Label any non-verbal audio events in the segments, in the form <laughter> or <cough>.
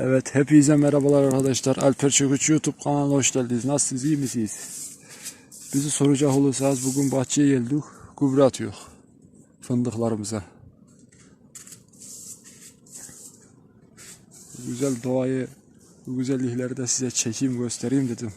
Evet, hepinize merhabalar arkadaşlar. Alper Çöküç YouTube kanalına hoş geldiniz. Nasılsınız, iyi misiniz? Bizi soracak olursanız bugün bahçeye geldik. Gübre atıyor fındıklarımıza. Güzel doğayı, bu güzellikleri de size çekeyim, göstereyim dedim.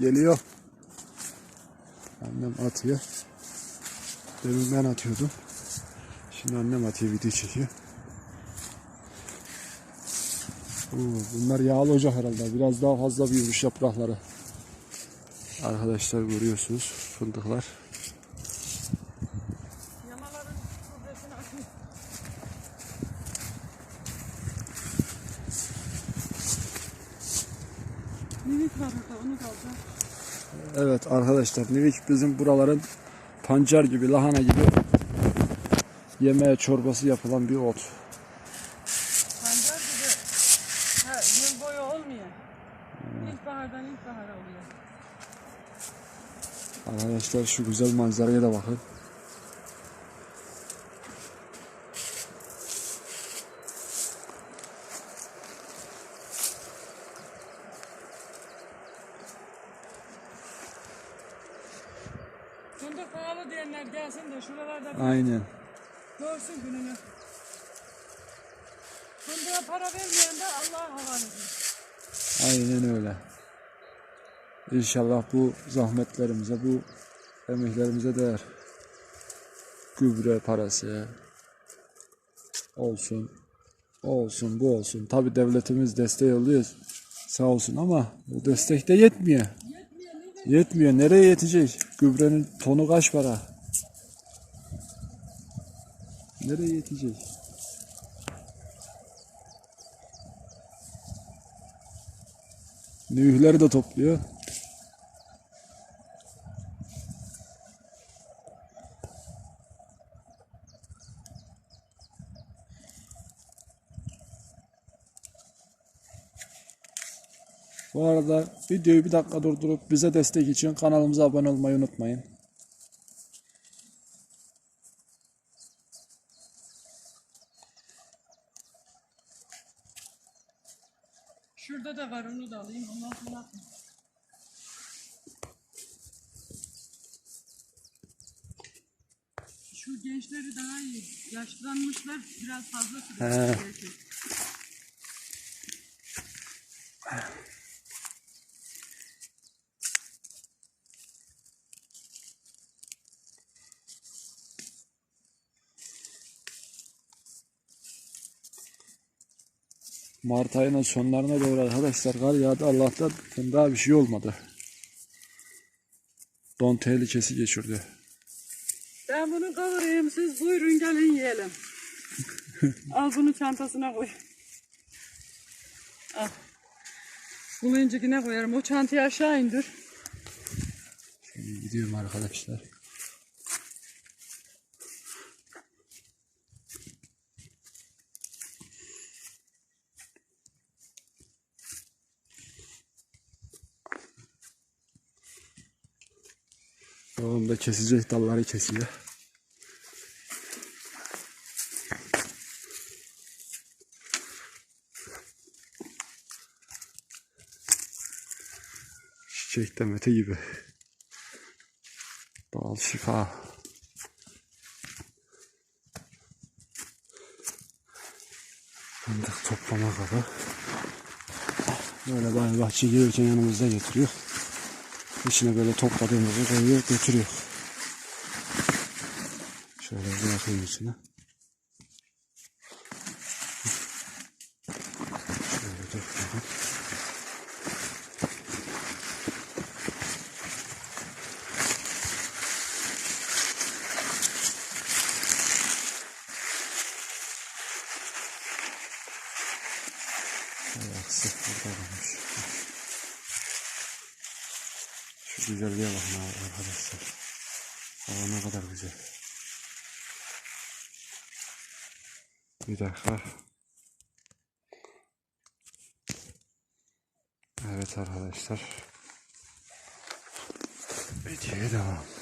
Geliyor. Annem atıyor. Demin ben atıyordum. Şimdi annem atıyor video çekiyor. Oo, bunlar yağlı ocak herhalde. Biraz daha fazla büyümüş yaprakları. Arkadaşlar görüyorsunuz fındıklar. Minik var orada onu da alacağım. Evet arkadaşlar Nivik bizim buraların pancar gibi lahana gibi yemeğe çorbası yapılan bir ot. Pancar gibi ha, yıl boyu olmuyor. İlkbahardan ilkbahara oluyor. Arkadaşlar şu güzel manzaraya da bakın. İnşallah bu zahmetlerimize, bu emeklerimize değer. Gübre parası olsun, olsun, bu olsun. Tabi devletimiz desteği oluyor sağ olsun ama bu destek de yetmiyor. Yetmiyor. Nereye yetecek? Gübrenin tonu kaç para? Nereye yetecek? Nühleri de topluyor. Bu arada videoyu bir dakika durdurup bize destek için kanalımıza abone olmayı unutmayın. Şurada da var onu da alayım. Ondan sonra Şu gençleri daha iyi. Yaşlanmışlar biraz fazla. He. Mart ayının sonlarına doğru arkadaşlar kar yağdı. Allah'tan daha bir şey olmadı. Don tehlikesi geçirdi. Ben bunu kavurayım siz buyurun gelin yiyelim. <laughs> Al bunu çantasına koy. Al. Bunu öncekine koyarım. O çantayı aşağı indir. Şimdi gidiyorum arkadaşlar. Babam da kesecek dalları kesiyor. Çiçek demeti gibi. Bal şifa. Fındık toplama kabı. Böyle bahçe gelirken yanımızda getiriyor. İçine böyle topladığımızı koyuyor götürüyor. Şöyle bırakayım içine. Şöyle topladım. Ayaksı burada kalmış. Şu güzelliğe bakın arkadaşlar. Hava ne kadar güzel. Bir dakika. Evet arkadaşlar. Videoya devam.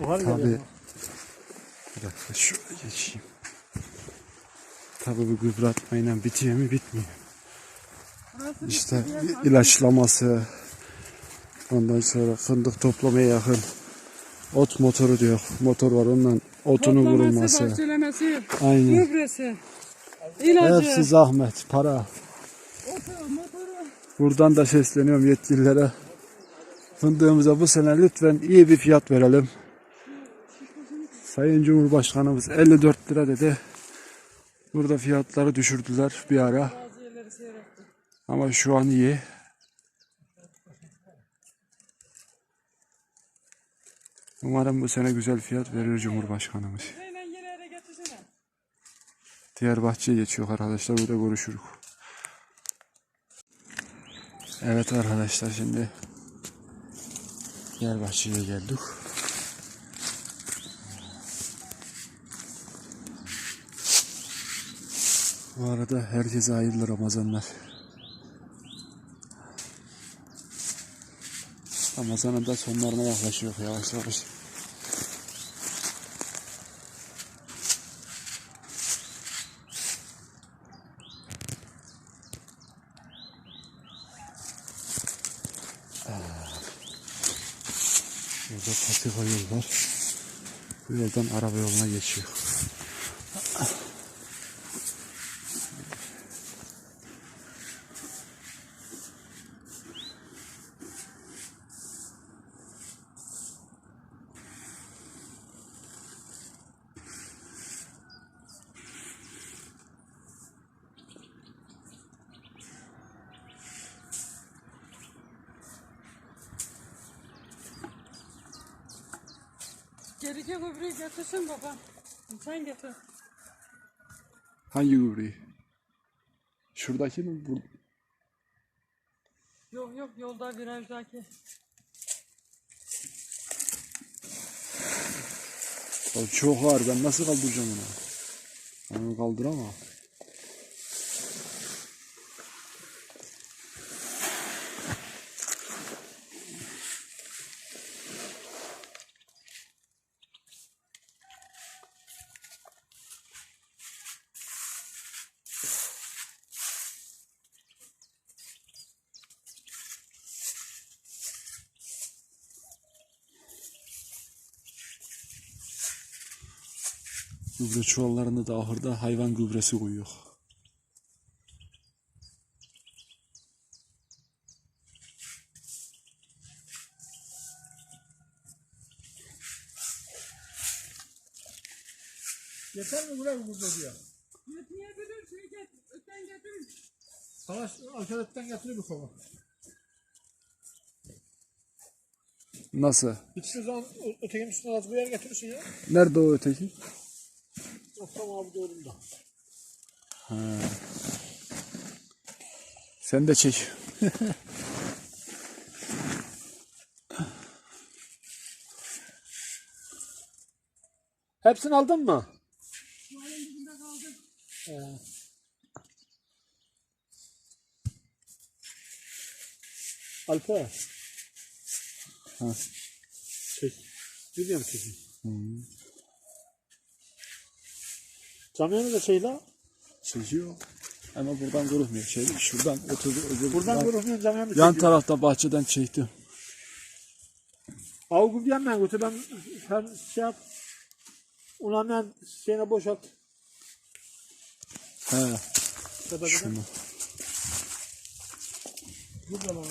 Var Tabii. Bir dakika şöyle geçeyim. Tabii bu gübre atmayla bitiyor mu bitmiyor. İşte ilaçlaması, ondan sonra fındık toplamaya yakın ot motoru diyor. Motor var ondan otunu Toplaması, vurulması. bahçelemesi, Aynen. gübresi, ilacı, Hepsi zahmet, para. otu, motoru. Buradan da sesleniyorum yetkililere. Fındığımıza bu sene lütfen iyi bir fiyat verelim. Sayın Cumhurbaşkanımız 54 lira dedi. Burada fiyatları düşürdüler bir ara. Ama şu an iyi. Umarım bu sene güzel fiyat verir Cumhurbaşkanımız. Diğer bahçeye geçiyor arkadaşlar. Burada görüşürük. Evet arkadaşlar şimdi diğer bahçeye geldik. Bu arada herkese hayırlı Ramazanlar. Ramazanın da sonlarına yaklaşıyor yavaş yavaş. Burada patika yol var. Bu yoldan araba yoluna geçiyor. Gerike gübreyi getirsin baba. Sen getir. Hangi gübreyi? Şuradaki mi? Bu... Yok yok yolda virajdaki. Çok ağır. Ben nasıl kaldıracağım onu? Onu kaldıramam. Gübre çuvallarını da ahırda hayvan gübresi koyuyor. Yeter mi buraya burada diyor. Yetmeyebilir şey get. Öten getirin. Savaş alternatiften getiriyor bu kova. Nasıl? Bitsin zaman ö- ötekinin üstüne az bir yer getirirsin ya. Nerede o öteki? Tamam abi doğrunda. Sen de çek. <laughs> Hepsini aldın mı? Ee. Alper. Ha. Çek. Biliyorum çekin. Camyanı da çek la. Çekiyor. Ama buradan kurutmuyor. Şey, şuradan oturdu. Öbür, Buradan yan, vurursun camyanı yan çekiyor. tarafta bahçeden çektim. Avgum diyemem götür ben sen şey yap. Ulan ben şeyine boşalt. He. Şunu. Burada lan.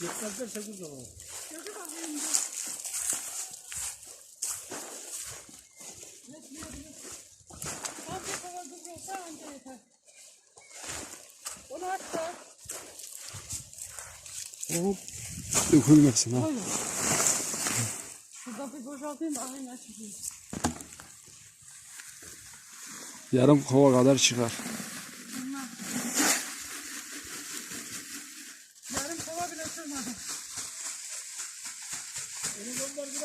Yetmez derse burada lan. Getir bakayım dur. Yetmeyebilir. Az bir olsa anca yeter. Onu at da. Hop. Dökülmesin ha. Şurada bir boşaltayım da aynen çıkayım. Yarım kova kadar çıkar.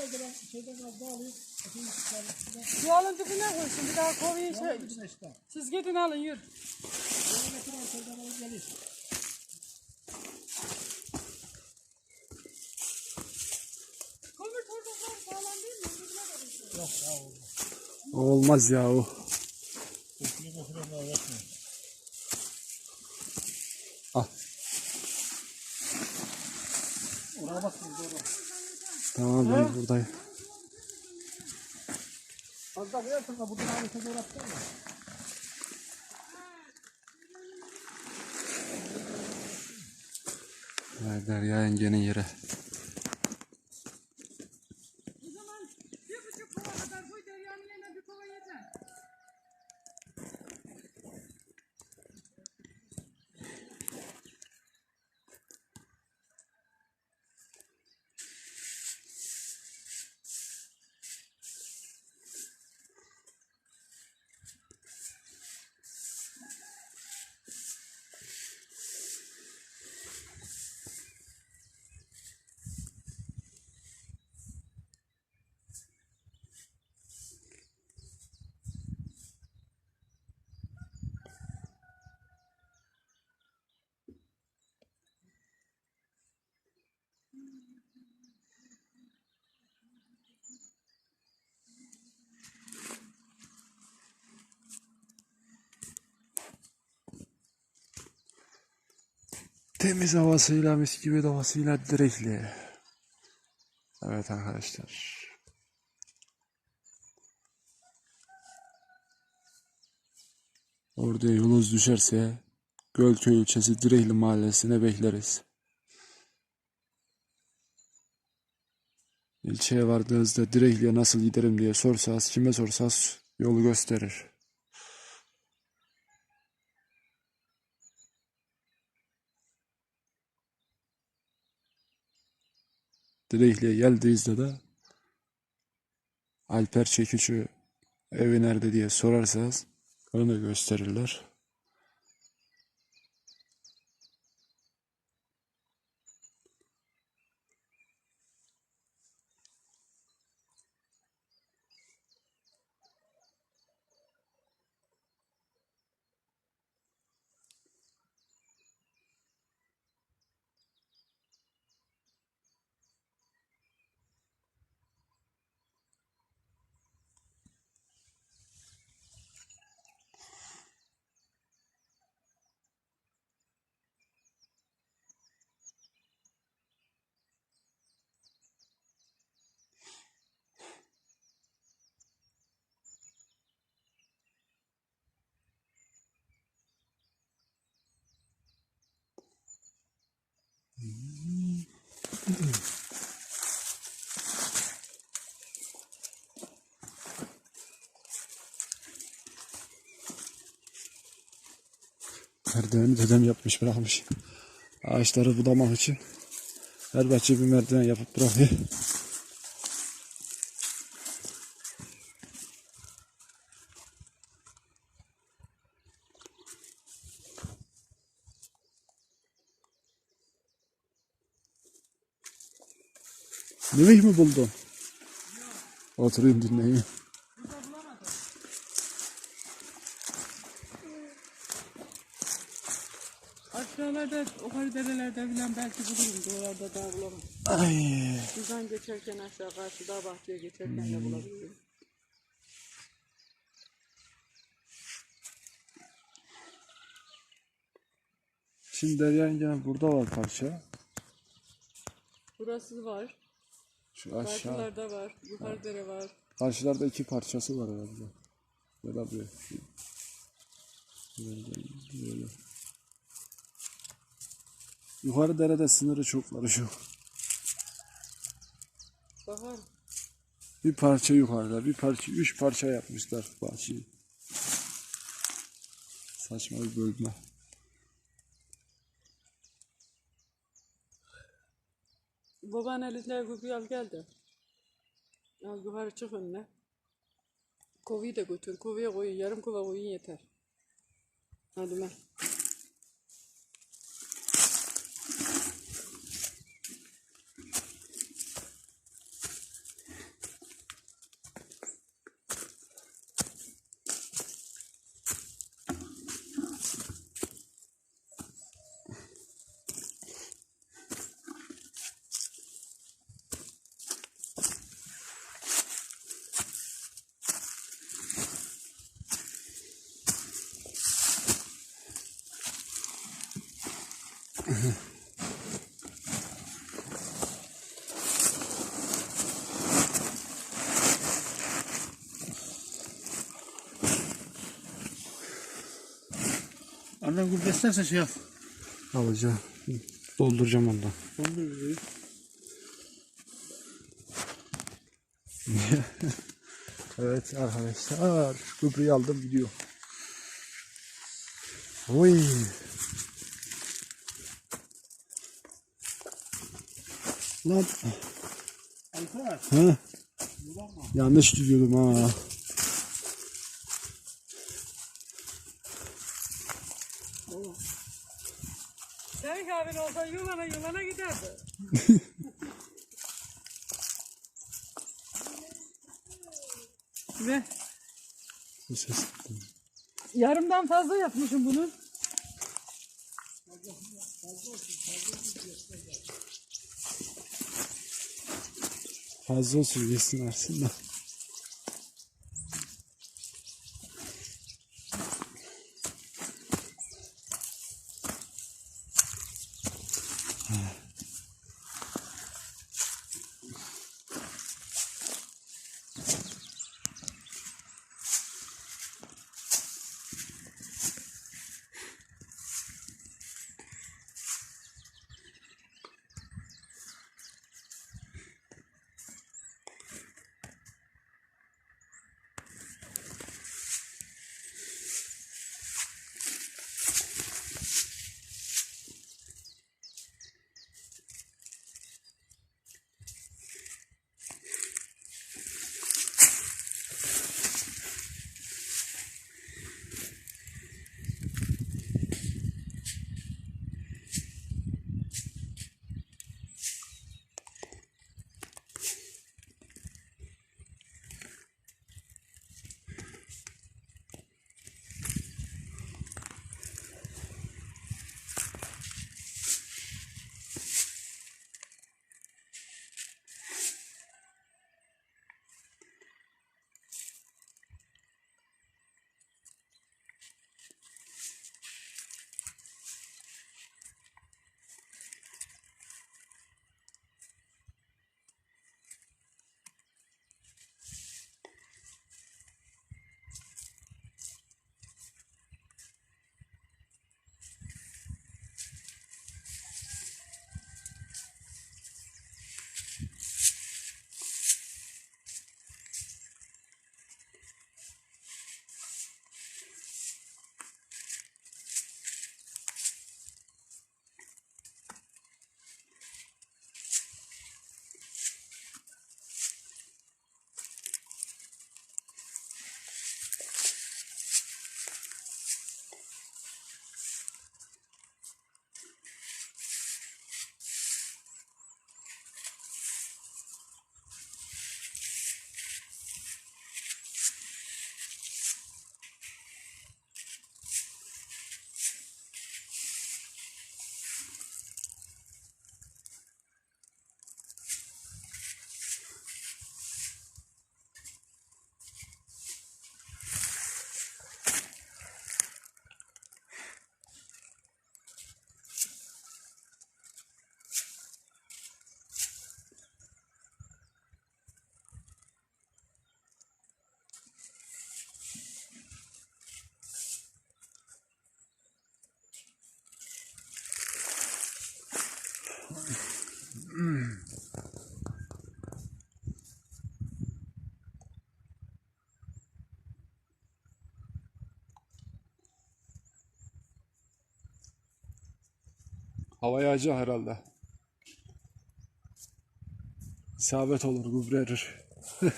Orada ben şeyden az daha alayım. Atayım çıkarım. Şu alın dibine koysun. Bir daha kovayım. Şey. Onun dibine işte. Siz gidin alın yürü. Onu getirin oradan alıp geleyim. Kömür torbası sağlam değil mi? Dibine de Yok ya olmaz. Olmaz yahu. Üstüne bakıyorum da uğraşmayın. Tamam ben buradayım. Az da koyarsın da buradan abi seni uğraştın mı? Derya yengenin yere. Temiz havasıyla mis gibi havasıyla direkli. Evet arkadaşlar. Orada yolunuz düşerse Gölköy ilçesi Direyli mahallesine bekleriz. İlçeye vardığınızda Direyli'ye nasıl giderim diye sorsanız, kime sorsanız yolu gösterir. Direyli'ye geldiğinizde de Alper Çekiç'i evi nerede diye sorarsanız onu gösterirler. Merdiveni dedem yapmış bırakmış. Ağaçları budamak için her bahçe bir merdiven yapıp bırakıyor. Yemek mi buldun? Oturayım dinleyeyim. Aşağılarda, yukarı derelerde falan belki bulurum. Doğrularda daha bulamam. Ay. Buradan geçerken aşağı karşıda bahçeye geçerken de bulabilirim. Şimdi Derya burada var parça. Burası var. Şu aşağı. Karşılarda var. Yukarı dere var. Karşılarda iki parçası var herhalde. Ya da bir. Böyle, böyle. Yukarı derede sınırı çok var şu. Bakar. Bir parça yukarıda, bir parça, üç parça yapmışlar bahçeyi. Saçma bir bölme. Baban elinle gübreyi al gel de. Al yukarı çık önüne. Kovayı da götür. Kovaya koyun. Yarım kova koyun yeter. Hadi lan. Annem gübre istersen şey yap. Alacağım. Dolduracağım ondan. Gübreyi. Evet arkadaşlar. Gübreyi aldım gidiyor. Oy. Lan. Alper. Yanlış tutuyordum ha. Abin olsa yılana yılana giderdi. Ve Bu ses. yarımdan fazla yapmışım bunu. Fazla olsun yesin aslında. Hava yağacak herhalde. İsabet olur, gübrerir. <laughs>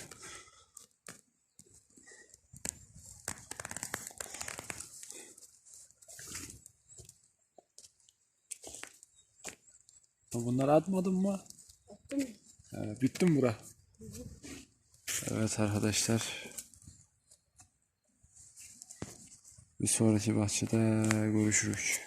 Bunları atmadın mı? Attım. Ee, bitti mi bura? Evet arkadaşlar. Bir sonraki bahçede görüşürüz.